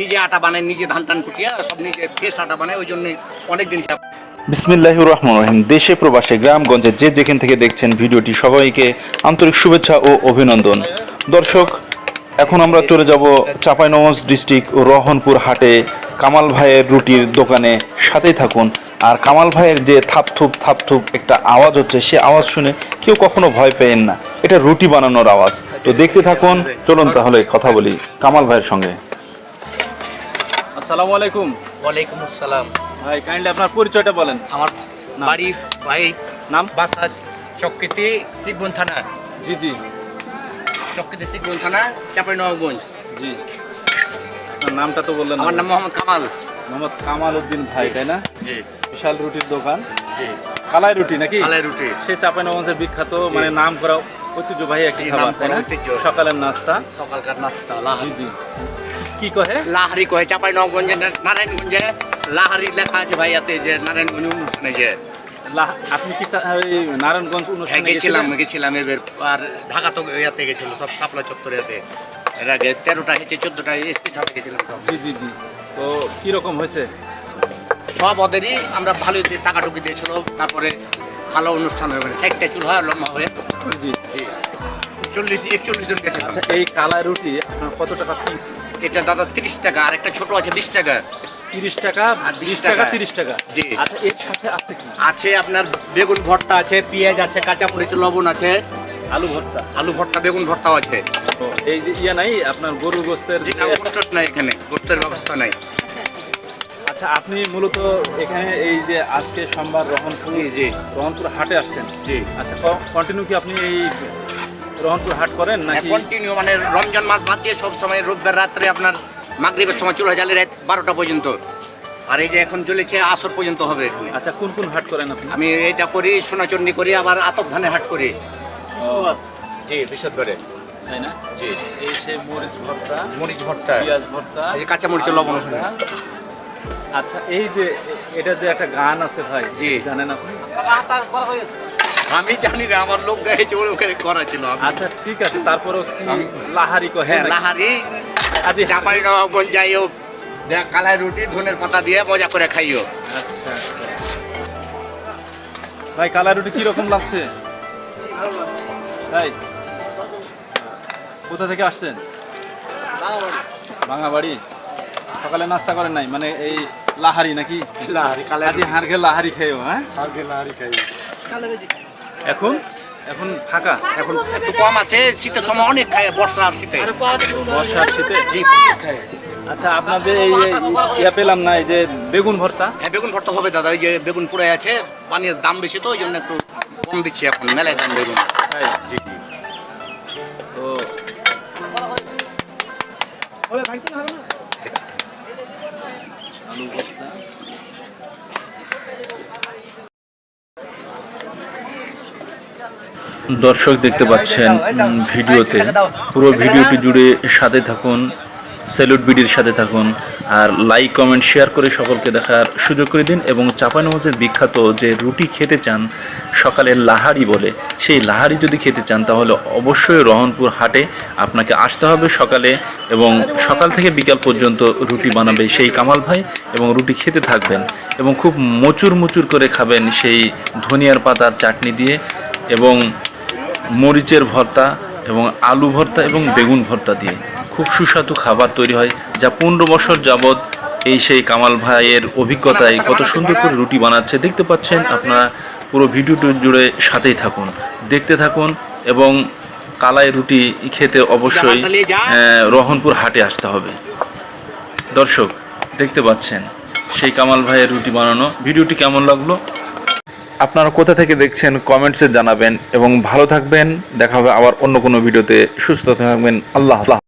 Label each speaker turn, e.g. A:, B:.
A: নিজে আটা বানায়, নিজে ধান টান কুটিয়া সব নিজে ফ্রেশ আটা বানায়, ওই জন্য অনেক দিন
B: বিসমিল্লাহির রহমান রহিম। দেশে, প্রবাসে, গ্রামগঞ্জে যে যেখান থেকে দেখছেন ভিডিওটি, সবাইকে আন্তরিক শুভেচ্ছা ও অভিনন্দন। দর্শক, এখন আমরা চলে যাব চাঁপাইনবাবগঞ্জ ডিস্ট্রিক্ট রহনপুর হাটে। কামাল ভাইয়ের রুটির দোকানে সাথেই থাকুন। আর কামাল ভাইয়ের যে থাপথুপ থাপথুপ একটা আওয়াজ হচ্ছে, সে আওয়াজ শুনে কেউ কখনো ভয় পেয়েন না। এটা রুটি বানানোর আওয়াজ। তো দেখতে থাকুন, চলুন তাহলে কথা বলি কামাল ভাইয়ের সঙ্গে।
C: আসসালামু আলাইকুম।
A: ওয়ালাইকুম আসসালাম।
C: ভাই কাইন্ডলি আপনার পরিচয়টা বলেন।
A: আমার বাড়ি ভাই
C: নাম?
A: বাসা চক্কিতে শিবগঞ্জ থানা।
C: জি জি।
A: চক্কিতে শিবগঞ্জ থানা চাপাই নবাবগঞ্জ।
C: জি। আপনার নামটা তো বললেন
A: আমার নাম মোহাম্মদ কামাল।
C: মোহাম্মদ কামাল উদ্দিন ভাই তাই না?
A: জি।
C: বিশাল রুটির দোকান।
A: জি।
C: কালাই রুটি নাকি?
A: আলাই রুটি।
C: সেই চাপাইনবাবগঞ্জের বিখ্যাত মানে নাম করা ঐতিহ্যবাহী একটি খাবার তাই না? সকালের নাস্তা।
A: সকালকার নাস্তা লাহারি।
C: জি কি কহে?
A: লাহারি কয়ে চাপাই নারায়ণগঞ্জে। লাহারি লেখা আছে ভাইয়াতে যে নারায়ণগঞ্জ অনুষ্ঠানে যে।
C: আপনি কি নারায়ণগঞ্জ
A: হ্যাঁ
C: অনুষ্ঠানে
A: গেছিলাম গেছিলাম এবার। আর ঢাকা তো ইয়াতে গেছিল সব সাপলা চত্বর ইয়াতে এর আগে তেরোটা হয়েছে চোদ্দটা সাথে গেছিলাম।
C: জি জি জি। তো কি রকম হয়েছে?
A: সব ওদেরই আমরা ভালোই টাকা টুকি দিয়েছিল তারপরে ভালো অনুষ্ঠান গেছে। ষাটটা চুলহা লম্বা হয়ে।
C: জি
A: জি। চল্লিশ একচল্লিশ জন গেছিলাম
C: আচ্ছা এই কালাই রুটি আপনার কত টাকা পিস
A: এটা দাদা তিরিশ টাকা আর একটা ছোট আছে বিশ টাকা।
C: তিরিশ টাকা
A: আর
C: বিশ টাকা। তিরিশ টাকা?
A: জি।
C: আচ্ছা এর সাথে আছে কি?
A: আছে আপনার বেগুন ভর্তা আছে পেঁয়াজ আছে কাঁচা মরিচ লবণ আছে।
C: আলু ভর্তা?
A: আলু ভর্তা বেগুন ভর্তাও আছে।
C: এই যে ইয়া নাই আপনার গরু গোস্তের
A: নাই এখানে গোস্তের ব্যবস্থা নাই।
C: আচ্ছা আপনি মূলত এখানে এই যে আজকে সোমবার রহনপুর
A: জি
C: রহনপুর হাটে আসছেন?
A: জি।
C: আচ্ছা কন্টিনিউ কি আপনি এই রহনপুর হাট করেন নাকি
A: কন্টিনিউ মানে রমজান মাস বাদ দিয়ে সব সময় রোববার রাত্রে আপনার মাগরিবের সময় চলে জ্বালে রাত বারোটা পর্যন্ত। আর এই যে এখন চলেছে আসর পর্যন্ত হবে
C: আচ্ছা কোন কোন হাট করেন আপনি?
A: আমি এটা করি সোনাচন্ডী করি আবার আতপ ধানে হাট করি। জি বিশদগড়ে
C: তাই না?
A: জি।
C: এই সে মরিচ ভর্তা
A: মরিচ ভর্তা।
C: পেঁয়াজ ভর্তা
A: এই কাঁচা মরিচের
C: আলু
A: লবণ।
C: আচ্ছা এই যে এটা যে একটা গান আছে ভাই
A: জি।
C: জানেন আপনি?
A: আমি জানি না আমার লোক গাইছে ওর ওখানে করা ছিল
C: আচ্ছা ঠিক আছে তারপরেও কি লাহারি কহে
A: হ্যাঁ? লাহারি।
C: আজি
A: চাপাই নবাবগঞ্জ যাইও দেখ কালাই রুটি ধনের পাতা দিয়ে মজা করে খাইও।
C: আচ্ছা আচ্ছা। ভাই কালা রুটি কি রকম লাগছে? ভাই কোথা থেকে আসছেন? ভাঙা বাড়ি সকালে নাস্তা করেন নাই মানে এই লাহারি নাকি?
A: লাহারি কালাই
C: আজি হাড়কে লাহারি খেয়েও হ্যাঁ? এখন? এখন ফাঁকা?
A: এখন একটু কম আছে শীতের সময় অনেক খায় বর্ষা আর শীতে।
C: বর্ষার শীতে
A: জি। খায়
C: আচ্ছা আপনাদের এই ইয়া পেলাম না এই যে বেগুন ভর্তা?
A: হ্যাঁ বেগুন ভর্তা হবে দাদা ওই যে বেগুন পুড়ে আছে পানির দাম বেশি তো ওই জন্য একটু কম দিচ্ছি এখন মেলায় দাম বেগুন।
C: তাই
A: জি জি।
C: তো
B: দর্শক দেখতে পাচ্ছেন ভিডিওতে। পুরো ভিডিওটি জুড়ে সাথে থাকুন স্যালুট বিডির সাথে থাকুন, আর লাইক কমেন্ট শেয়ার করে সকলকে দেখার সুযোগ করে দিন এবং চাপানগঞ্জের বিখ্যাত যে রুটি খেতে চান সকালে লাহারি বলে, সেই লাহারি যদি খেতে চান, তাহলে অবশ্যই রহনপুর হাটে আপনাকে আসতে হবে সকালে এবং সকাল থেকে বিকাল পর্যন্ত রুটি বানাবে সেই কামাল ভাই এবং রুটি খেতে থাকবেন এবং খুব মচুর মচুর করে খাবেন সেই ধনিয়ার পাতার চাটনি দিয়ে এবং মরিচের ভর্তা এবং আলু ভর্তা এবং বেগুন ভর্তা দিয়ে খুব সুস্বাদু খাবার তৈরি হয় যা পনেরো বছর যাবৎ এই সেই কামাল ভাইয়ের অভিজ্ঞতায় কত সুন্দর করে রুটি বানাচ্ছে। দেখতে পাচ্ছেন আপনারা পুরো ভিডিওটি জুড়ে সাথেই থাকুন। দেখতে থাকুন এবং কালাই রুটি খেতে অবশ্যই রহনপুর হাটে আসতে হবে। দর্শক দেখতে পাচ্ছেন সেই কামাল ভাইয়ের রুটি বানানো। ভিডিওটি কেমন লাগল? আপনারা কোথা থেকে দেখছেন কমেন্টসে জানাবেন এবং ভালো থাকবেন। দেখা হবে আবার অন্য কোনো ভিডিওতে। সুস্থ থাকবেন। আল্লাহ।